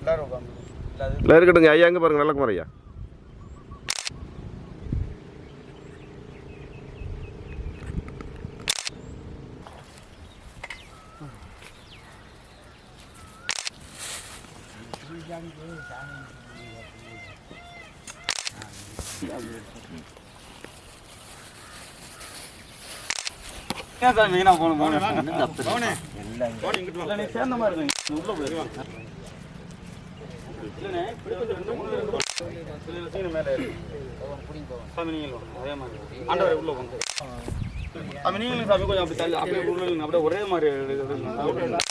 எல்லாரும் இல்லை இருக்கட்டுங்க ஐயா எங்கே பாருங்க. நல்ல குமார் ஐயா. போங்க சாமி நீங்களும் சாமி கொஞ்சம் அப்படி அப்படியே உள்ள அப்படியே ஒரே மாதிரி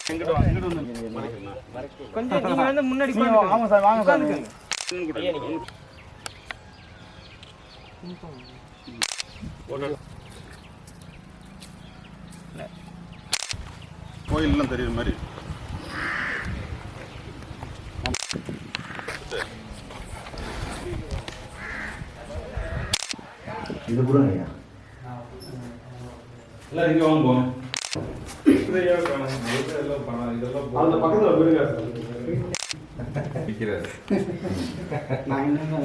எங்கிட்ட கொஞ்சம் நீங்க வந்து முன்னாடி சார் வாங்க சார் கோயில்லாம் தெரியுற மாதிரி. இங்கே வாங்க போங்க. அந்த பக்கத்தில் போயிருக்கா நான் என்ன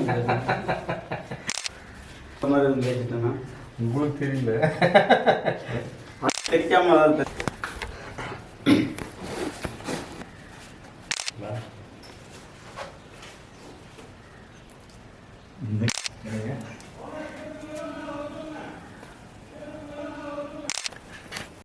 உங்களுக்கு தெரியல. தெரியாம அதான் You.